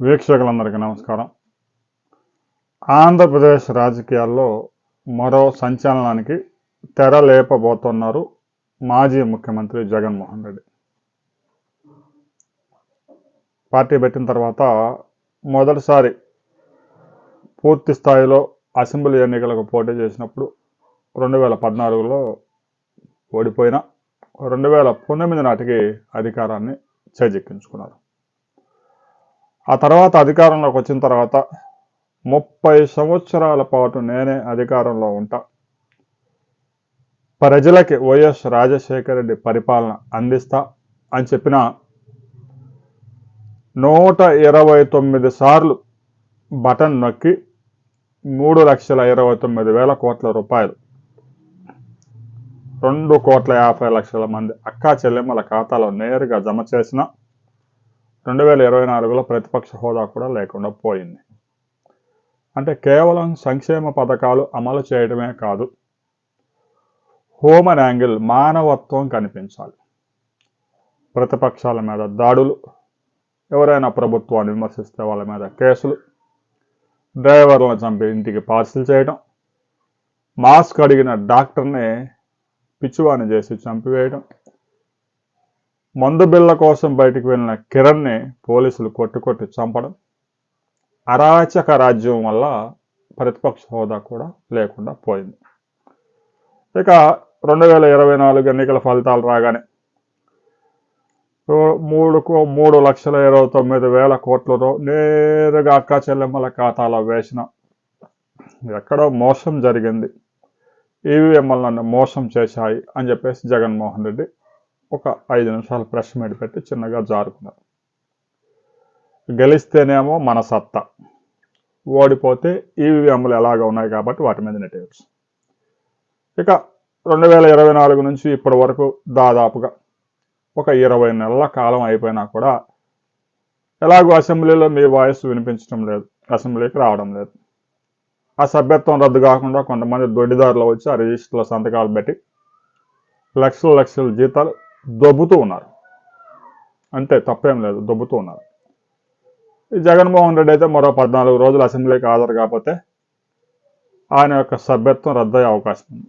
వీక్షకులందరికీ నమస్కారం. ఆంధ్రప్రదేశ్ రాజకీయాల్లో మరో సంచలనానికి తెర లేపబోతున్నారు మాజీ ముఖ్యమంత్రి జగన్మోహన్ రెడ్డి. పార్టీ పెట్టిన తర్వాత మొదటిసారి పూర్తి స్థాయిలో అసెంబ్లీ ఎన్నికలకు పోటీ చేసినప్పుడు రెండు వేల పద్నాలుగులో ఓడిపోయిన రెండు వేల పంతొమ్మిది నాటికి అధికారాన్ని చేజెక్కించుకున్నారు. ఆ తర్వాత అధికారంలోకి వచ్చిన తర్వాత ముప్పై సంవత్సరాల పాటు నేనే అధికారంలో ఉంటా. ప్రజలకి వైఎస్ రాజశేఖర రెడ్డి పరిపాలన అందిస్తా అని చెప్పిన నూట ఇరవై తొమ్మిది సార్లు బటన్ నొక్కి మూడు లక్షల ఇరవై తొమ్మిది వేల కోట్ల రూపాయలు. రెండు కోట్ల యాభై లక్షల మంది అక్కా చెల్లెమ్మల ఖాతాలో నేరుగా జమ చేసిన రెండు వేల ఇరవై నాలుగులో ప్రతిపక్ష హోదా కూడా లేకుండా పోయింది. అంటే కేవలం సంక్షేమ పథకాలు అమలు చేయడమే కాదు హ్యూమన్ యాంగిల్ మానవత్వం కనిపించాలి. ప్రతిపక్షాల మీద దాడులు ఎవరైనా ప్రభుత్వాన్ని విమర్శిస్తే వాళ్ళ మీద కేసులు డ్రైవర్లను చంపి ఇంటికి పార్సిల్ చేయడం మాస్క్ అడిగిన డాక్టర్ని పిచ్చివాణి చేసి చంపివేయడం మందు బిళ్ళ కోసం బయటికి వెళ్ళిన కిరణ్ని పోలీసులు కొట్టుకొట్టి చంపడం అరాచక రాజ్యం వల్ల ప్రతిపక్ష హోదా కూడా లేకుండా పోయింది. ఇక రెండు వేల ఇరవై నాలుగు ఎన్నికల ఫలితాలు రాగానే మూడు కో- మూడు లక్షల ఇరవై తొమ్మిది వేల కోట్లతో నేరుగా అక్క చెల్లెమ్మల ఖాతాలో వేసిన ఎక్కడో మోసం జరిగింది. ఈవీఎంలు నన్ను మోసం చేశాయి అని చెప్పేసి జగన్మోహన్ రెడ్డి ఒక ఐదు నిమిషాలు ప్రెస్ మీద పెట్టి చిన్నగా జారుకున్నారు. గెలిస్తేనేమో మన సత్తా. ఓడిపోతే ఈవీఎంలు ఎలాగ ఉన్నాయి కాబట్టి వాటి మీద నెట్టేయచ్చు. ఇక రెండు వేల ఇరవై నాలుగు నుంచి ఇప్పటి వరకు దాదాపుగా ఒక ఇరవై నెలల కాలం అయిపోయినా కూడా ఎలాగో అసెంబ్లీలో మీ వాయిస్ వినిపించడం లేదు అసెంబ్లీకి రావడం లేదు. ఆ సభ్యత్వం రద్దు కాకుండా కొంతమంది దొడ్డిదారులు వచ్చి ఆ రిజిస్టర్లో సంతకాలు పెట్టి లక్షల లక్షల జీతాలు దొబ్బుతూ ఉన్నారు. అంతే తప్పేం లేదు దొబ్బుతూ ఉన్నారు. ఈ జగన్మోహన్ రెడ్డి అయితే మరో పద్నాలుగు రోజులు అసెంబ్లీకి హాజరు కాకపోతే ఆయన యొక్క సభ్యత్వం రద్దయ్యే అవకాశం ఉంది.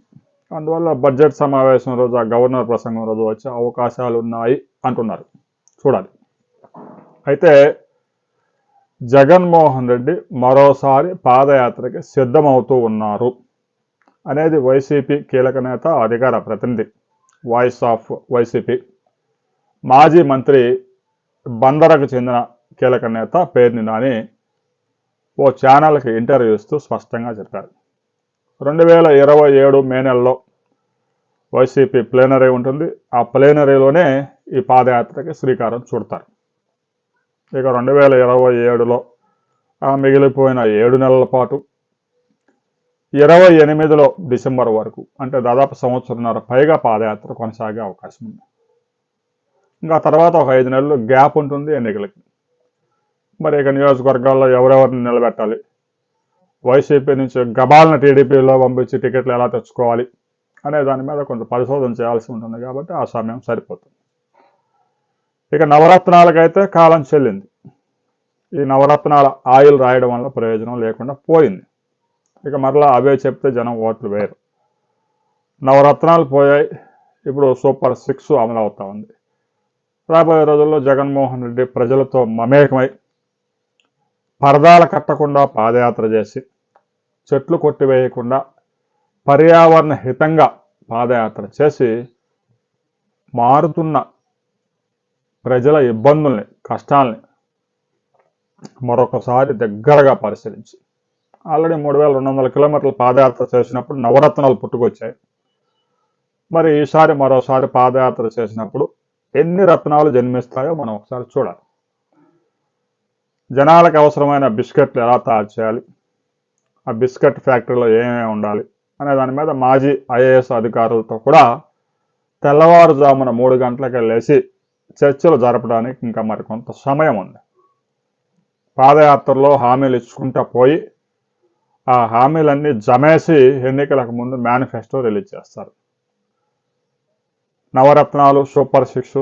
అందువల్ల బడ్జెట్ సమావేశం రోజు ఆ గవర్నర్ ప్రసంగం రోజు వచ్చే అవకాశాలు ఉన్నాయి అంటున్నారు. చూడాలి. అయితే జగన్మోహన్ రెడ్డి మరోసారి పాదయాత్రకి సిద్ధమవుతూ ఉన్నారు అనేది వైసీపీ కీలక నేత అధికార ప్రతినిధి వాయిస్ ఆఫ్ వైసీపీ మాజీ మంత్రి బందరకు చెందిన కీలక నేత పేర్ని నాని ఓ ఛానల్కి ఇంటర్వ్యూ ఇస్తూ స్పష్టంగా చెప్పారు. రెండు వేల ఇరవై ఏడు మే నెలలో వైసీపీ ప్లేనరీ ఉంటుంది. ఆ ప్లేనరీలోనే ఈ పాదయాత్రకి శ్రీకారం చుడతారు. ఇక రెండు వేల ఇరవై ఏడులో మిగిలిపోయిన ఏడు నెలల పాటు ఇరవై ఎనిమిదిలో డిసెంబర్ వరకు అంటే దాదాపు సంవత్సరంన్నర పైగా పాదయాత్ర కొనసాగే అవకాశం ఉంది. ఇంకా తర్వాత ఒక ఐదు నెలలు గ్యాప్ ఉంటుంది ఎన్నికలకి. మరి ఇక నియోజకవర్గాల్లో ఎవరెవరిని నిలబెట్టాలి? వైసీపీ నుంచి గబాలను టీడీపీలో పంపించి టికెట్లు ఎలా తెచ్చుకోవాలి అనే దాని మీద కొంత పరిశోధన చేయాల్సి ఉంటుంది కాబట్టి ఆ సమయం సరిపోతుంది. ఇక నవరత్నాలకైతే కాలం చెల్లింది. ఈ నవరత్నాల ఆయిల్ రాయడం వల్ల ప్రయోజనం లేకుండా పోయింది. ఇక మరలా అవే చెప్తే జనం ఓట్లు వేరు నవరత్నాలు పోయాయి. ఇప్పుడు సూపర్ సిక్స్ అమలు అవుతా ఉంది. రాబోయే రోజుల్లో జగన్మోహన్ రెడ్డి ప్రజలతో మమేకమై పరదాలు కట్టకుండా పాదయాత్ర చేసి చెట్లు కొట్టివేయకుండా పర్యావరణ హితంగా పాదయాత్ర చేసి మారుతున్న ప్రజల ఇబ్బందుల్ని కష్టాల్ని మరొకసారి దగ్గరగా పరిశీలించి ఆల్రెడీ మూడు వేల రెండు వందల కిలోమీటర్ల పాదయాత్ర చేసినప్పుడు నవరత్నాలు పుట్టుకొచ్చాయి. మరి ఈసారి మరోసారి పాదయాత్ర చేసినప్పుడు ఎన్ని రత్నాలు జన్మిస్తాయో మనం ఒకసారి చూడాలి. జనాలకు అవసరమైన బిస్కెట్లు ఎలా తయారు చేయాలి? ఆ బిస్కెట్ ఫ్యాక్టరీలో ఏమేమి ఉండాలి? అనే దాని మీద మాజీ ఐఏఎస్ అధికారులతో కూడా తెల్లవారుజామున మూడు గంటలకు లేచి చర్చలు జరపడానికి ఇంకా మరి కొంత సమయం ఉంది. పాదయాత్రలో హామీలు ఇచ్చుకుంటా పోయి ఆ హామీలన్నీ జమేసి ఎన్నికలకు ముందు మేనిఫెస్టో రిలీజ్ చేస్తారు. నవరత్నాలు సూపర్ సిక్స్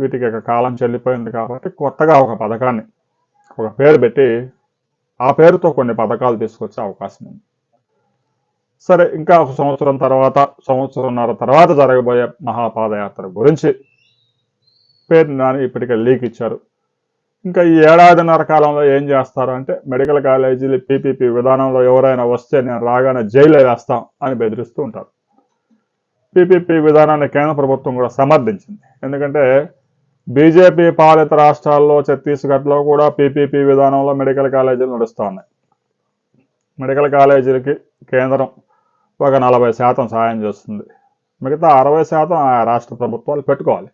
వీటికి ఇక కాలం చెల్లిపోయింది కాబట్టి కొత్తగా ఒక పథకాన్ని ఒక పేరు పెట్టి ఆ పేరుతో కొన్ని పథకాలు తీసుకొచ్చే అవకాశం ఉంది. సరే ఇంకా ఒక సంవత్సరం తర్వాత సంవత్సరంన్నర తర్వాత జరగబోయే మహాపాదయాత్ర గురించి పేరు నాని ఇప్పటికే లీక్ ఇచ్చారు. ఇంకా ఈ ఏడాదిన్నర కాలంలో ఏం చేస్తారు అంటే మెడికల్ కాలేజీలు పీపీపీ విధానంలో ఎవరైనా వస్తే నేను రాగానే జైలు వేస్తాం అని బెదిరిస్తూ ఉంటారు. పీపీపీ విధానాన్ని కేంద్ర ప్రభుత్వం కూడా సమర్థించింది. ఎందుకంటే బీజేపీ పాలిత రాష్ట్రాల్లో ఛత్తీస్గఢ్లో కూడా పీపీపీ విధానంలో మెడికల్ కాలేజీలు నడుస్తూ ఉన్నాయి. మెడికల్ కాలేజీలకి కేంద్రం ఒక నలభై శాతం సాయం చేస్తుంది. మిగతా అరవై శాతం ఆ రాష్ట్ర ప్రభుత్వాలు పెట్టుకోవాలి.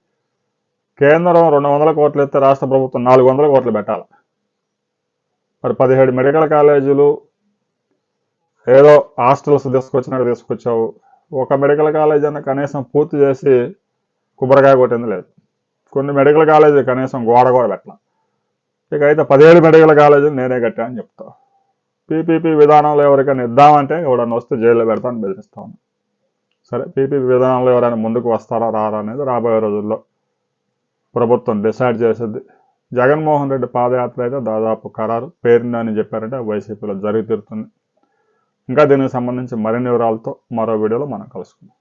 కేంద్రం రెండు వందల కోట్లు ఇస్తే రాష్ట్ర ప్రభుత్వం నాలుగు వందల కోట్లు పెట్టాలి. మరి పదిహేడు మెడికల్ కాలేజీలు ఏదో హాస్టల్స్ తీసుకొచ్చినట్టు తీసుకొచ్చావు. ఒక మెడికల్ కాలేజ్ అన్న కనీసం పూర్తి చేసి కుబ్బరికాయ కొట్టింది లేదు. కొన్ని మెడికల్ కాలేజీ కనీసం గోడ కూడా పెట్టాల. ఇక అయితే పదిహేడు మెడికల్ కాలేజీలు నేనే కట్టా అని చెప్తా. పీపీపీ విధానంలో ఎవరికైనా ఇద్దామంటే ఎవడన్నా వస్తే జైల్లో పెడతాను బెదిరిస్తాను సరే పీపీపీ విధానంలో ఎవరైనా ముందుకు వస్తారా రారా అనేది రాబోయే రోజుల్లో ప్రభుత్వం డిసైడ్ చేసేది. జగన్మోహన్ రెడ్డి పాదయాత్ర అయితే దాదాపు ఖరారు. పేరుంది అని చెప్పారంటే వైసీపీలో జరిగి తీరుతుంది ఇంకా దీనికి సంబంధించి మరిన్ని వివరాలతో మరో వీడియోలో మనం కలుసుకుందాం.